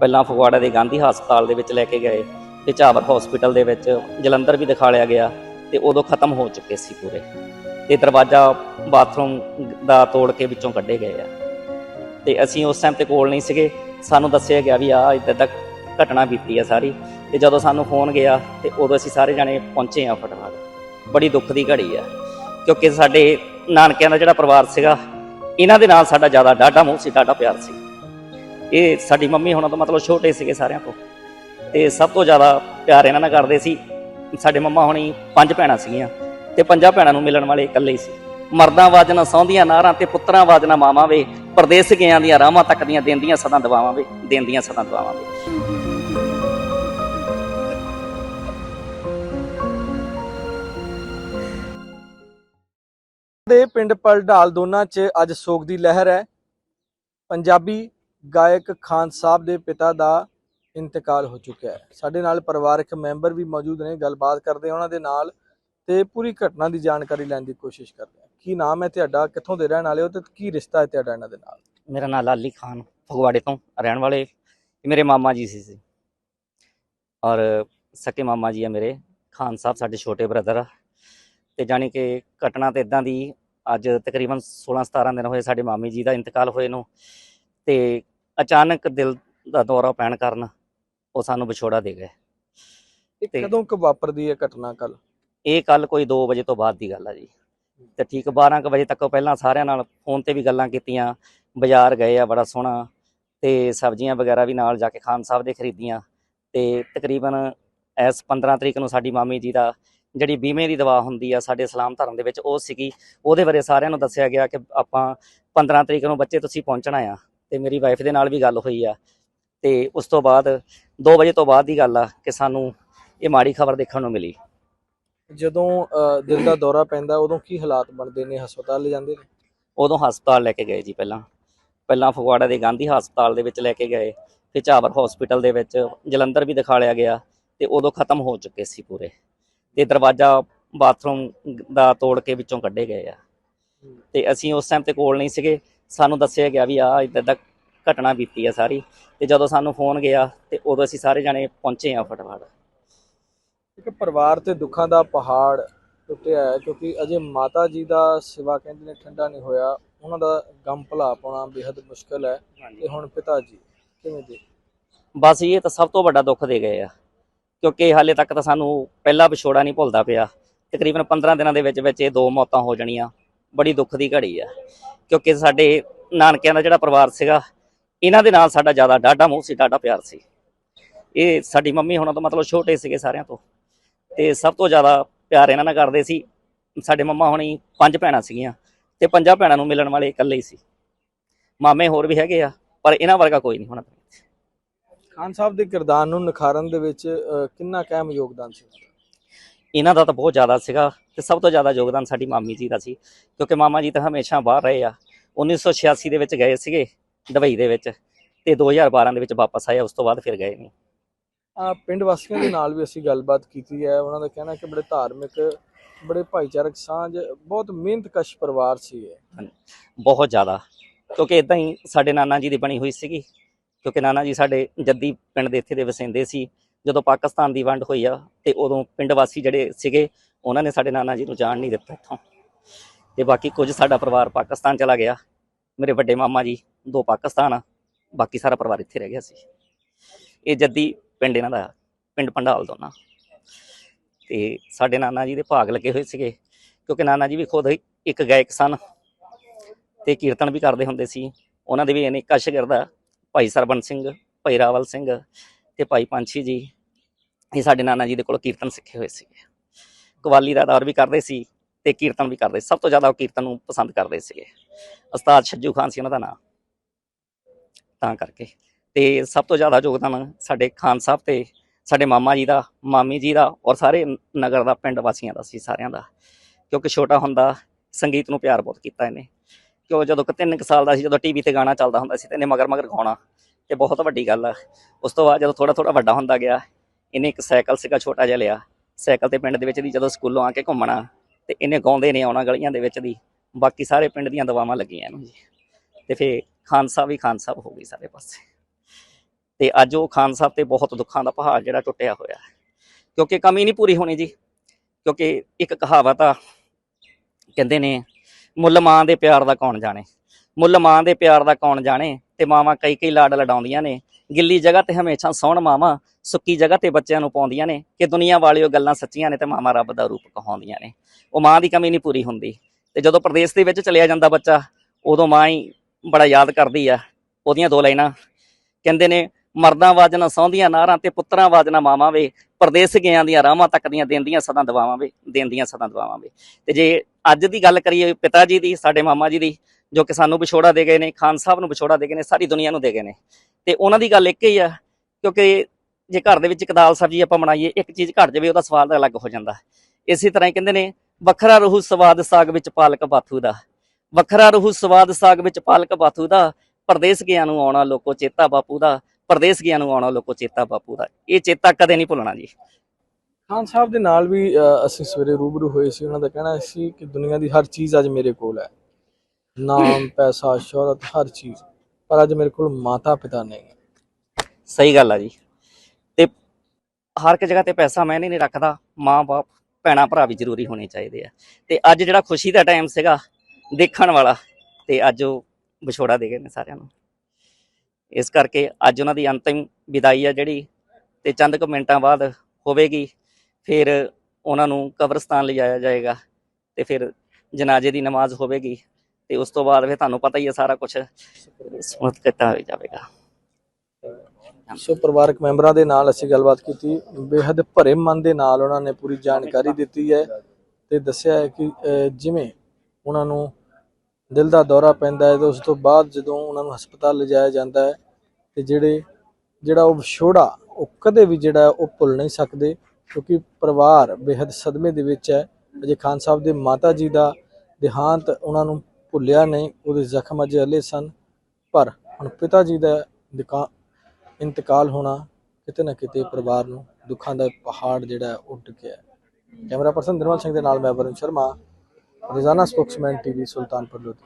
ਪਹਿਲਾਂ ਫਗਵਾੜਾ ਦੇ ਗਾਂਧੀ ਹਸਪਤਾਲ ਦੇ ਵਿੱਚ ਲੈ ਕੇ ਗਏ ਤੇ ਝਾਵਰ ਹਸਪੀਟਲ ਦੇ ਵਿੱਚ ਜਲੰਧਰ ਵੀ ਦਿਖਾ ਲਿਆ ਗਿਆ ਤੇ ਉਦੋਂ ਖਤਮ ਹੋ ਚੁੱਕੇ ਸੀ ਪੂਰੇ। ਤੇ ਦਰਵਾਜ਼ਾ ਬਾਥਰੂਮ ਦਾ ਤੋੜ ਕੇ ਵਿੱਚੋਂ ਕੱਢੇ ਗਏ ਆ। ਤੇ ਅਸੀਂ ਉਸ ਟਾਈਮ ਤੇ ਕੋਲ ਨਹੀਂ ਸੀਗੇ। ਸਾਨੂੰ ਦੱਸਿਆ ਗਿਆ ਵੀ ਆ, ਇੱਦਾਂ ਤੱਕ ਘਟਨਾ ਬੀਤੀ ਆ ਸਾਰੀ। ਤੇ ਜਦੋਂ ਸਾਨੂੰ ਫੋਨ ਗਿਆ ਤੇ ਉਦੋਂ ਅਸੀਂ ਸਾਰੇ ਜਾਣੇ ਪਹੁੰਚੇ ਆ ਫਟਾਫਟ ਬੜੀ ਦੁੱਖ ਦੀ ਘੜੀ ਆ, ਕਿਉਂਕਿ ਸਾਡੇ ਨਾਨਕਿਆਂ ਦਾ ਜਿਹੜਾ ਪਰਿਵਾਰ ਸੀਗਾ, ਇਹਨਾਂ ਦੇ ਨਾਲ ਸਾਡਾ ਜ਼ਿਆਦਾ ਡਾਢਾ ਮੋਹ ਸੀ, ਡਾਢਾ ਪਿਆਰ ਸੀ। ਇਹ ਸਾਡੀ ਮੰਮੀ ਹੋਣਾ ਤੋਂ ਮਤਲਬ ਛੋਟੇ ਸੀਗੇ ਸਾਰਿਆਂ ਤੋਂ। ਤੇ ਸਭ ਤੋਂ ਜ਼ਿਆਦਾ ਪਿਆਰ ਇਹਨਾਂ ਨਾਲ ਕਰਦੇ ਸੀ। ਸਾਡੇ ਮੰਮਾ ਹੁਣੀ ਪੰਜ ਭੈਣਾਂ ਸੀਗੀਆਂ ਤੇ ਪੰਜਾਂ ਭੈਣਾਂ ਨੂੰ ਮਿਲਣ ਵਾਲੇ ਇਕੱਲੇ ਹੀ ਸੀ। ਮਰਦਾਂ ਵਾਜਨਾ ਸੌਂਦੀਆਂ ਨਾਰਾਂ ਤੇ ਪੁੱਤਰਾਂ ਵਾਜਨਾ ਮਾਵਾਂ ਵੇ, ਪਰਦੇਸ ਗਿਆਂ ਦੀਆਂ ਰਾਹਾਂ ਤੱਕ ਦੀਆਂ ਦਿੰਦੀਆਂ ਸਦਾ ਦਵਾਵਾਂ ਵੇ, ਦਿੰਦੀਆਂ ਸਦਾ ਦਵਾਵਾਂ ਵੇ। ਦੇ ਪਿੰਡ ਪਲਡਾਲ ਦੋਨਾਂ 'ਚ ਅੱਜ ਸੋਗ ਦੀ ਲਹਿਰ ਹੈ। ਪੰਜਾਬੀ ਗਾਇਕ ਖਾਨ ਸਾਹਿਬ ਦੇ ਪਿਤਾ ਦਾ ਇੰਤਕਾਲ ਹੋ ਚੁੱਕਿਆ ਹੈ। ਸਾਡੇ ਨਾਲ ਪਰਿਵਾਰਕ ਮੈਂਬਰ ਵੀ ਮੌਜੂਦ ਨੇ, ਗੱਲਬਾਤ ਕਰਦੇ ਉਹਨਾਂ ਦੇ ਨਾਲ ਤੇ ਪੂਰੀ ਘਟਨਾ ਦੀ ਜਾਣਕਾਰੀ ਲੈਣ ਦੀ ਕੋਸ਼ਿਸ਼ ਕਰਦੇ ਹਾਂ। ਕੀ ਨਾਮ ਹੈ ਤੁਹਾਡਾ, ਕਿੱਥੋਂ ਦੇ ਰਹਿਣ ਵਾਲੇ ਹੋ ਤੇ ਕੀ ਰਿਸ਼ਤਾ ਹੈ ਤੁਹਾਡਾ ਇਹਨਾਂ ਦੇ ਨਾਲ? ਮੇਰਾ ਨਾਮ ਲਾਲੀ ਖਾਨ, ਫਗਵਾੜੇ ਤੋਂ ਰਹਿਣ ਵਾਲੇ। ਮੇਰੇ ਮਾਮਾ ਜੀ ਸੀ ਔਰ ਸਕੇ ਮਾਮਾ ਜੀ ਆ ਮੇਰੇ, ਖਾਨ ਸਾਹਿਬ ਸਾਡੇ ਛੋਟੇ ਬ੍ਰਦਰ ਆ। ਤੇ ਜਾਣੀ ਕਿ ਘਟਨਾ ਤੇ ਇਦਾਂ ਦੀ ਅੱਜ ਤਕਰੀਬਨ 16 17 ਦਿਨ ਹੋਏ ਸਾਡੇ ਮਾਮੀ ਜੀ ਦਾ ਇੰਤਕਾਲ ਹੋਏ ਨੂੰ। ਤੇ ਅਚਾਨਕ ਦਿਲ ਦਾ ਦੌਰਾ ਪੈਣ ਕਾਰਨ ਉਹ ਸਾਨੂੰ ਵਿਛੋੜਾ ਦੇ ਗਏ। ਇਹ ਤੇ- ਕਦੋਂ ਕੁ ਵਾਪਰਦੀ ਹੈ ਘਟਨਾ ਕੱਲ ਇਹ ਕੱਲ ਕੋਈ 2 ਵਜੇ ਤੋਂ ਬਾਅਦ ਦੀ ਗੱਲ ਆ ਜੀ। ਤੇ ਠੀਕ 12 ਕੁ ਵਜੇ ਤੱਕ ਪਹਿਲਾਂ ਸਾਰਿਆਂ ਨਾਲ ਫੋਨ ਤੇ ਵੀ ਗੱਲਾਂ ਕੀਤੀਆਂ ਬਾਜ਼ਾਰ ਗਏ ਆ ਬੜਾ ਸੋਹਣਾ ਤੇ ਸਬਜ਼ੀਆਂ ਵਗੈਰਾ ਵੀ ਨਾਲ ਜਾ ਕੇ ਖਾਨ ਸਾਹਿਬ ਦੇ ਖਰੀਦੀਆਂ ਤੇ ਤਕਰੀਬਨ ਐਸ 15 ਤਰੀਕ ਨੂੰ ਸਾਡੀ ਮਾਮੀ ਜੀ ਦਾ ਜਿਹੜੀ ਬੀਮੇ ਦੀ ਦਵਾ ਹੁੰਦੀ ਆ ਸਾਡੇ ਇਸਲਾਮ ਧਰਮ ਦੇ ਵਿੱਚ ਉਹ ਸੀਗੀ। ਉਹਦੇ ਬਾਰੇ ਸਾਰਿਆਂ ਨੂੰ ਦੱਸਿਆ ਗਿਆ ਕਿ ਆਪਾਂ 15 ਤਰੀਕ ਨੂੰ ਬੱਚੇ ਤੁਸੀਂ ਪਹੁੰਚਣਾ ਆ। ਤੇ ਮੇਰੀ ਵਾਈਫ ਦੇ ਨਾਲ ਵੀ ਗੱਲ ਹੋਈ ਆ। ਤੇ ਉਸ ਤੋਂ ਬਾਅਦ 2 ਵਜੇ ਤੋਂ ਬਾਅਦ ਦੀ ਗੱਲ ਆ ਕਿ ਸਾਨੂੰ ਇਹ ਮਾੜੀ ਖਬਰ ਦੇਖਣ ਨੂੰ ਮਿਲੀ। ਜਦੋਂ ਦਿਲ ਦਾ ਦੌਰਾ ਪੈਂਦਾ ਉਦੋਂ ਕੀ ਹਾਲਾਤ ਬਣਦੇ ਨੇ? ਹਸਪਤਾਲ ਲੈ ਜਾਂਦੇ ਨੇ? ਉਦੋਂ ਹਸਪਤਾਲ ਲੈ ਕੇ ਗਏ ਜੀ ਪਹਿਲਾਂ। ਪਹਿਲਾਂ ਫਗਵਾੜਾ ਦੇ ਗਾਂਧੀ ਹਸਪਤਾਲ ਦੇ ਵਿੱਚ ਲੈ ਕੇ ਗਏ ਫਿਰ ਚਾਵਰ ਹਸਪੀਟਲ ਦੇ ਵਿੱਚ ਜਲੰਧਰ ਵੀ ਦਿਖਾ ਲਿਆ ਗਿਆ ਤੇ ਉਦੋਂ ਖਤਮ ਹੋ ਚੁੱਕੇ ਸੀ ਪੂਰੇ। ਤੇ ਦਰਵਾਜ਼ਾ ਬਾਥਰੂਮ ਦਾ ਤੋੜ ਕੇ ਵਿੱਚੋਂ ਕੱਢੇ ਗਏ ਆ। ਤੇ ਅਸੀਂ ਉਸ ਟਾਈਮ ਤੇ ਕੋਲ ਨਹੀਂ ਸੀਗੇ। ਸਾਨੂੰ ਦੱਸਿਆ ਗਿਆ ਵੀ ਆ ਇੱਦਾਂ ਤੱਕ ਘਟਨਾ ਬੀਤੀ ਆ ਸਾਰੀ ਤੇ ਜਦੋਂ ਸਾਨੂੰ ਫੋਨ ਗਿਆ ਤੇ ਉਦੋਂ ਅਸੀਂ ਸਾਰੇ ਜਾਣੇ ਪਹੁੰਚੇ ਆ ਫਟਾਫਟ। ਇੱਕ ਪਰਿਵਾਰ ਤੇ ਦੁੱਖਾਂ ਦਾ ਪਹਾੜ ਟੁੱਟਿਆ ਹੈ ਕਿਉਂਕਿ ਅਜੇ ਮਾਤਾ ਜੀ ਦਾ ਸਿਵਾ ਕਹਿੰਦੇ ਨੇ ਠੰਡਾ ਨਹੀਂ ਹੋਇਆ ਉਹਨਾਂ ਦਾ ਗਮ ਭੁਲਾ ਪਾਉਣਾ ਬੇहद ਮੁਸ਼ਕਲ ਹੈ ਤੇ ਹੁਣ ਪਿਤਾ ਜੀ ਕਿਵੇਂ ਦੇ? ਬਸ ਇਹ ਤਾਂ ਸਭ ਤੋਂ ਵੱਡਾ ਦੁੱਖ ਦੇ ਗਏ ਆ ਕਿਉਂਕਿ ਹਾਲੇ ਤੱਕ ਤਾਂ ਸਾਨੂੰ ਪਹਿਲਾ ਵਿਛੋੜਾ ਨਹੀਂ ਭੁੱਲਦਾ ਪਿਆ। ਤਕਰੀਬਨ 15 ਦਿਨਾਂ ਦੇ ਵਿੱਚ ਵਿੱਚ ਇਹ ਦੋ ਮੌਤਾਂ ਹੋ ਜਾਣੀਆਂ ਬੜੀ ਦੁੱਖ ਦੀ ਘੜੀ ਆ। ਕਿਉਂਕਿ ਸਾਡੇ ਨਾਨਕਿਆਂ ਦਾ ਜਿਹੜਾ ਪਰਿਵਾਰ ਸੀਗਾ, ਇਹਨਾਂ ਦੇ ਨਾਲ ਸਾਡਾ ਜ਼ਿਆਦਾ ਡਾਢਾ ਮੋਹ ਸੀ, ਡਾਢਾ ਪਿਆਰ ਸੀ। ਇਹ ਸਾਡੀ ਮੰਮੀ ਹੁਣਾਂ ਤੋਂ ਮਤਲਬ ਛੋਟੇ ਸੀਗੇ ਸਾਰਿਆਂ ਤੋਂ। ਤੇ ਸਭ ਤੋਂ ਜ਼ਿਆਦਾ ਪਿਆਰ ਇਹਨਾਂ ਨਾਲ ਕਰਦੇ ਸੀ। ਸਾਡੇ ਮੰਮਾ ਹੁਣੀ ਪੰਜ ਭੈਣਾਂ ਸੀਗੀਆਂ ਤੇ ਪੰਜਾਂ ਭੈਣਾਂ ਨੂੰ ਮਿਲਣ ਵਾਲੇ ਇਕੱਲੇ ਹੀ ਸੀ। ਮਾਮੇ ਹੋਰ ਵੀ ਹੈਗੇ ਆ, ਪਰ ਇਹਨਾਂ ਵਰਗਾ ਕੋਈ ਨਹੀਂ ਹੋਣਾ। ਖਾਨ ਸਾਹਿਬ ਦੇ ਕਿਰਦਾਰ ਨੂੰ ਨਿਖਾਰਨ ਦੇ ਵਿੱਚ ਕਿੰਨਾ ਕਾਇਮ ਯੋਗਦਾਨ ਸੀ? ਇਹਨਾਂ ਦਾ ਤਾਂ ਬਹੁਤ ਜ਼ਿਆਦਾ ਸੀਗਾ ਤੇ ਸਭ ਤੋਂ ਜ਼ਿਆਦਾ ਯੋਗਦਾਨ ਸਾਡੀ ਮਾਮੀ ਜੀ ਦਾ ਸੀ ਕਿਉਂਕਿ ਮਾਮਾ ਜੀ ਤਾਂ ਹਮੇਸ਼ਾ ਬਾਹਰ ਰਹੇ ਆ। 1986 ਦੇ ਵਿੱਚ ਗਏ ਸੀਗੇ ਦੁਬਈ ਦੇ ਵਿੱਚ ਤੇ 2012 ਦੇ ਵਿੱਚ ਵਾਪਸ ਆਏ ਉਸ ਤੋਂ ਬਾਅਦ ਫਿਰ ਗਏ ਨਹੀਂ। ਆ ਪਿੰਡ ਵਾਸੀਆਂ ਦੇ ਨਾਲ ਵੀ ਅਸੀਂ ਗੱਲਬਾਤ ਕੀਤੀ ਹੈ ਉਹਨਾਂ ਦਾ ਕਹਿਣਾ ਕਿ ਬੜੇ ਧਾਰਮਿਕ ਬੜੇ ਭਾਈਚਾਰਕ ਸਾਂਝ ਬਹੁਤ ਮਿਹਨਤਕਸ਼ ਪਰਿਵਾਰ ਸੀ ਇਹ। ਬਹੁਤ ਜ਼ਿਆਦਾ। ਕਿਉਂਕਿ ਇਦਾਂ ਹੀ ਸਾਡੇ ਨਾਨਾ ਜੀ ਦੀ ਬਣੀ ਹੋਈ ਸੀਗੀ ਕਿਉਂਕਿ ਨਾਨਾ ਜੀ ਸਾਡੇ ਜੱਦੀ ਪਿੰਡ ਦੇ ਇੱਥੇ ਦੇ ਵਸਿੰਦੇ ਸੀ ਜਦੋਂ ਪਾਕਿਸਤਾਨ ਦੀ ਵੰਡ ਹੋਈ ਆ ਤੇ ਉਦੋਂ ਪਿੰਡ ਵਾਸੀ ਜਿਹੜੇ ਸੀਗੇ, ਉਹਨਾਂ ਨੇ ਸਾਡੇ ਨਾਨਾ ਜੀ ਨੂੰ ਜਾਣ ਨਹੀਂ ਦਿੱਤਾ ਇੱਥੋਂ। ਤੇ ਬਾਕੀ ਕੁਝ ਸਾਡਾ ਪਰਿਵਾਰ ਪਾਕਿਸਤਾਨ ਚਲਾ ਗਿਆ। ਮੇਰੇ ਵੱਡੇ ਮਾਮਾ ਜੀ, ਦੋ ਪਾਕਿਸਤਾਨ ਆ, ਬਾਕੀ ਸਾਰਾ ਪਰਿਵਾਰ ਇੱਥੇ ਰਹਿ ਗਿਆ ਸੀ। ਇਹ ਜੱਦੀ ਪਿੰਡ ਇਹਨਾਂ ਦਾ, ਪਿੰਡ ਪੰਡਾਲ ਦੋਨਾ ਤੇ ਸਾਡੇ ਨਾਨਾ ਜੀ ਦੇ ਭਾਗ ਲੱਗੇ ਹੋਏ ਸੀਗੇ, ਕਿਉਂਕਿ ਨਾਨਾ ਜੀ ਵੀ ਖੁਦ ਇੱਕ ਗਾਇਕ ਸਨ ਤੇ ਕੀਰਤਨ ਵੀ ਕਰਦੇ ਹੁੰਦੇ ਸੀ। ਉਹਨਾਂ ਦੇ ਵੀ ਅਨੇਕਾਂ ਸ਼ਾਗਿਰਦ ਭਾਈ ਸਰਬਨ ਸਿੰਘ, ਭਾਈ ਰਾਵਲ ਸਿੰਘ ਤੇ ਭਾਈ ਪੰਛੀ ਜੀ। ਇਹ ਸਾਡੇ ਨਾਨਾ ਜੀ ਦੇ ਕੋਲ ਕੀਰਤਨ ਸਿੱਖੇ ਹੋਏ ਸੀਗੇ। ਕਵਾਲੀ ਦਾ ਦੌਰ ਵੀ ਕਰਦੇ ਸੀ ਤੇ ਕੀਰਤਨ ਵੀ ਕਰਦੇ। ਸੀ। ਸਭ ਤੋਂ ਜ਼ਿਆਦਾ ਉਹ ਕੀਰਤਨ ਨੂੰ ਪਸੰਦ ਕਰਦੇ ਸੀਗੇ। ਉਸਤਾਦ ਛੱਜੂ ਖਾਨ ਸੀ ਉਹਨਾਂ ਦਾ ਨਾਮ। ਤਾਂ ਕਰਕੇ। ਤੇ ਸਭ ਤੋਂ ਜ਼ਿਆਦਾ ਯੋਗਦਾਨ ਸਾਡੇ ਖਾਨ ਸਾਹਿਬ ਤੇ ਸਾਡੇ ਮਾਮਾ ਜੀ ਦਾ, ਮਾਮੀ ਜੀ ਦਾ ਔਰ ਸਾਰੇ ਨਗਰ ਦਾ, ਪਿੰਡ ਵਾਸੀਆਂ ਦਾ ਸੀ ਸਾਰਿਆਂ ਦਾ। ਕਿਉਂਕਿ ਛੋਟਾ ਹੁੰਦਾ ਸੰਗੀਤ ਨੂੰ ਪਿਆਰ ਬਹੁਤ ਕੀਤਾ ਇਹਨੇ। ਕਿਉਂ ਜਦੋਂ ਕਿ ਤਿੰਨ ਕੁ ਸਾਲ ਦਾ ਸੀ, ਜਦੋਂ ਟੀਵੀ ਤੇ ਗਾਣਾ ਚੱਲਦਾ ਹੁੰਦਾ ਸੀ ਤੇ ਇਹਨੇ ਮਗਰ ਮਗਰ ਗਾਉਣਾ। ਤੇ ਬਹੁਤ ਵੱਡੀ ਗੱਲ ਆ। ਉਸ ਤੋਂ ਬਾਅਦ ਜਦੋਂ ਥੋੜਾ ਥੋੜਾ ਵੱਡਾ ਹੁੰਦਾ ਗਿਆ ਇਹਨੇ ਇੱਕ ਸਾਈਕਲ ਸੀਗਾ ਛੋਟਾ ਜਿਹਾ ਲਿਆ। ਸਾਈਕਲ ਤੇ ਪਿੰਡ ਦੇ ਵਿੱਚ ਦੀ ਜਦੋਂ ਸਕੂਲੋਂ ਆ ਕੇ ਘੁੰਮਣਾ ਤੇ ਇਹਨੇ ਗਾਉਂਦੇ ਨੇ ਆਉਣਾ ਗਲੀਆਂ ਦੇ ਵਿੱਚ ਦੀ। ਬਾਕੀ ਸਾਰੇ ਪਿੰਡ ਦੀਆਂ ਦਵਾਵਾਂ ਲੱਗੀਆਂ ਇਹਨੂੰ ਜੀ। ਤੇ ਫੇ ਖਾਨ ਸਾਹਿਬ ਵੀ ਖਾਨ ਸਾਹਿਬ ਹੋ ਗਈ ਸਾਰੇ ਪਾਸੇ। ਤੇ ਅੱਜ ਉਹ ਖਾਨ ਸਾਹਿਬ ਤੇ ਬਹੁਤ ਦੁੱਖਾਂ ਦਾ ਪਹਾੜ ਜਿਹੜਾ ਟੁੱਟਿਆ ਹੋਇਆ ਕਿਉਂਕਿ ਕਮੀ ਨਹੀਂ ਪੂਰੀ ਹੋਣੀ ਜੀ। ਕਿਉਂਕਿ ਇੱਕ ਕਹਾਵਤ ਆ, ਕਹਿੰਦੇ ਨੇ, ਮੁੱਲ ਮਾਂ ਦੇ ਪਿਆਰ ਦਾ ਕੌਣ ਜਾਣੇ? ਮੁੱਲ ਮਾਂ ਦੇ ਪਿਆਰ ਦਾ ਕੌਣ ਜਾਣੇ? ਤੇ ਮਾਵਾਂ ਕਈ ਕਈ ਲਾਡ ਲਡਾਉਂਦੀਆਂ ਨੇ। ਗਿੱਲੀ ਜਗ੍ਹਾ ਤੇ ਹਮੇਸ਼ਾ ਸੌਣ ਮਾਵਾਂ, ਸੁੱਕੀ ਜਗ੍ਹਾ ਤੇ ਬੱਚਿਆਂ ਨੂੰ ਪਾਉਂਦੀਆਂ ਨੇ। ਕਿ ਦੁਨੀਆ ਵਾਲਿਓ ਗੱਲਾਂ ਸੱਚੀਆਂ ਨੇ ਤੇ ਮਾਵਾਂ ਰੱਬ ਦਾ ਰੂਪ ਕਹਾਉਂਦੀਆਂ ਨੇ। ਉਹ ਮਾਂ ਦੀ ਕਮੀ ਨਹੀਂ ਪੂਰੀ ਹੁੰਦੀ। ਤੇ ਜਦੋਂ ਪ੍ਰਦੇਸ਼ ਦੇ ਵਿੱਚ ਚਲਿਆ ਜਾਂਦਾ ਬੱਚਾ, ਉਦੋਂ ਮਾਂ ਹੀ ਬੜਾ ਯਾਦ ਕਰਦੀ ਆ ਉਹਦੀਆਂ ਦੋ ਲਾਈਨਾਂ। ਕਹਿੰਦੇ ਨੇ, ਮਰਦਾਂ ਵਾਜਣਾ ਸੌਂਦੀਆਂ ਨਾਰਾਂ ਤੇ ਪੁੱਤਰਾਂ ਵਾਜਣਾ ਮਾਵਾਂ ਵੇ। ਪਰਦੇਸ ਗਿਆਂ ਦੀਆਂ ਰਾਹਾਂ ਤੱਕਦੀਆਂ ਦੇਂਦੀਆਂ ਸਦਾ ਦਵਾਵਾਂ ਵੇ, ਦੇਂਦੀਆਂ ਸਦਾ ਦਵਾਵਾਂ ਵੇ। ਤੇ ਜੇ ਅੱਜ ਦੀ ਗੱਲ ਕਰੀਏ ਪਿਤਾ ਜੀ ਦੀ, ਸਾਡੇ ਮਾਮਾ ਜੀ ਦੀ ਜੋ ਕਿ ਸਾਨੂੰ ਵਿਛੋੜਾ ਦੇ ਗਏ ਨੇ ਖਾਨ ਸਾਹਿਬ ਨੂੰ ਵਿਛੋੜਾ ਦੇ ਗਏ ਨੇ ਸਾਰੀ ਦੁਨੀਆ ਨੂੰ ਦੇ ਗਏ ਨੇ। ਤੇ ਉਹਨਾਂ ਦੀ ਗੱਲ ਇੱਕ ਹੀ ਆ ਕਿਉਂਕਿ ਜੇ ਘਰ ਦੇ ਵਿੱਚ ਇੱਕ ਦਾਲ ਸਬਜ਼ੀ ਆਪਾਂ ਬਣਾਈਏ ਇੱਕ ਚੀਜ਼ ਘਟ ਜਾਵੇ ਉਹਦਾ ਸਵਾਦ ਅਲੱਗ ਹੋ ਜਾਂਦਾ। ਇਸੇ ਤਰ੍ਹਾਂ ਹੀ ਕਹਿੰਦੇ ਨੇ ਵੱਖਰਾ ਰਹੂ ਸਵਾਦ ਸਾਗ ਵਿੱਚ ਪਾਲਕ ਬਾਥੂ ਦਾ। ਵੱਖਰਾ ਰਹੂ ਸਵਾਦ ਸਾਗ ਵਿੱਚ ਪਾਲਕ ਬਾਥੂ ਦਾ ਪਰਦੇਸ ਗਿਆ ਨੂੰ ਆਉਣਾ ਲੋਕੋ ਚੇਤਾ ਬਾਪੂ ਦਾ ਪਰਦੇਸ ਗਿਆ ਨੂੰ ਆਉਣਾ ਲੋਕੋ ਚੇਤਾ ਬਾਪੂ ਦਾ। ਇਹ ਚੇਤਾ ਕਦੇ ਨਹੀਂ ਭੁੱਲਣਾ ਜੀ। ਖਾਨ ਸਾਹਿਬ ਦੇ ਨਾਲ ਵੀ ਅ, ਅਸੀਂ ਸਵੇਰੇ ਰੂਬਰੂ ਹੋਏ ਸੀ ਉਹਨਾਂ ਦਾ ਕਹਿਣਾ ਸੀ ਕਿ ਦੁਨੀਆ ਦੀ ਹਰ ਚੀਜ਼ ਅੱਜ ਮੇਰੇ ਕੋਲ ਹੈ। ਨਾਮ, ਪੈਸਾ ਸ਼ੋਹਰਤ ਹਰ ਚੀਜ਼। ਪਰ ਅੱਜ ਮੇਰੇ ਕੋਲ ਮਾਤਾ ਪਿਤਾ ਨਹੀਂ ਸਹੀ ਗੱਲ ਆ ਜੀ। ਤੇ ਹਰ ਇੱਕ ਜਗ੍ਹਾ ਤੇ ਪੈਸਾ ਮੈਂ ਨਹੀਂ ਰੱਖਦਾ। ਮਾਂ-ਬਾਪ ਭੈਣਾਂ, ਭਰਾ ਵੀ ਜ਼ਰੂਰੀ ਹੋਣੇ ਚਾਹੀਦੇ ਆ। ਤੇ ਅੱਜ ਜਿਹੜਾ ਖੁਸ਼ੀ ਦਾ ਟਾਈਮ ਸੀਗਾ, ਦੇਖਣ ਵਾਲਾ, ਤੇ ਅੱਜ ਉਹ ਵਿਛੋੜਾ ਦੇ ਗਏ ਨੇ ਸਾਰਿਆਂ ਨੂੰ। ਇਸ ਕਰਕੇ ਅੱਜ ਉਹਨਾਂ ਦੀ ਅੰਤਿਮ ਵਿਦਾਈ ਆ ਜਿਹੜੀ, ਤੇ ਚੰਦ ਕੁ ਮਿੰਟਾਂ ਬਾਅਦ ਹੋਵੇਗੀ, ਫਿਰ ਉਹਨਾਂ ਨੂੰ ਕਬਰਸਤਾਨ ਲਿਜਾਇਆ ਜਾਏਗਾ, ਤੇ ਫਿਰ ਜਨਾਜ਼ੇ ਦੀ ਨਮਾਜ਼ ਹੋਵੇਗੀ। ਤੇ ਉਸ ਤੋਂ ਬਾਅਦ ਫਿਰ ਤੁਹਾਨੂੰ ਪਤਾ ਹੀ ਹੈ ਸਾਰਾ ਕੁਝ ਸਮਰਥ ਕੀਤਾ ਹੋ ਜਾਵੇਗਾ। ਸੋ ਮੈਂਬਰਾਂ ਦੇ ਨਾਲ ਅਸੀਂ ਗੱਲਬਾਤ ਕੀਤੀ। ਬੇहद ਭਰੇ ਮਨ ਦੇ ਨਾਲ ਉਹਨਾਂ ਨੇ ਪੂਰੀ ਜਾਣਕਾਰੀ ਦਿੱਤੀ ਹੈ ਤੇ ਦੱਸਿਆ ਹੈ ਕਿ ਜਿਵੇਂ ਉਹਨਾਂ ਨੂੰ ਦਿਲ ਦਾ ਦੌਰਾ ਪੈਂਦਾ ਹੈ ਤੇ ਉਸ ਤੋਂ ਬਾਅਦ ਜਦੋਂ ਉਹਨਾਂ ਨੂੰ ਹਸਪਤਾਲ ਲਿਜਾਇਆ ਜਾਂਦਾ ਹੈ ਤੇ ਜਿਹੜੇ, ਜਿਹੜਾ ਉਹ ਵਿਛੋੜਾ, ਉਹ ਕਦੇ ਵੀ ਜਿਹੜਾ ਉਹ ਭੁੱਲ ਨਹੀਂ ਸਕਦੇ ਕਿਉਂਕਿ ਪਰਿਵਾਰ ਬੇहद ਸਦਮੇ ਦੇ ਵਿੱਚ ਹੈ। ਅਜੇ ਖਾਨ ਸਾਹਿਬ ਦੇ ਮਾਤਾ ਜੀ ਦਾ ਦੇਹਾਂਤ ਉਹਨਾਂ ਨੂੰ ਭੁੱਲਿਆ ਨਹੀਂ ਉਹਦੇ ਜ਼ਖਮ ਅਜੇ ਹਲੇ ਸਨ ਪਰ ਹੁਣ ਪਿਤਾ ਜੀ ਦਾ ਇੰਤਕਾਲ ਹੋਣਾ ਕਿਤੇ ਨਾ ਕਿਤੇ ਪਰਿਵਾਰ ਨੂੰ ਦੁੱਖਾਂ ਦਾ ਪਹਾੜ ਜਿਹੜਾ ਹੈ, ਉਹ ਟਿਕਿਆ ਕੈਮਰਾ ਪਰਸਨ ਦਿਨਵਾਲ ਸਿੰਘ ਦੇ ਨਾਲ ਮੈਂ ਵਰੁਣ ਸ਼ਰਮਾ ਰੋਜ਼ਾਨਾ ਸਪੋਕਸਮੈਨ ਟੀਵੀ ਸੁਲਤਾਨਪੁਰ ਲੋਧੀ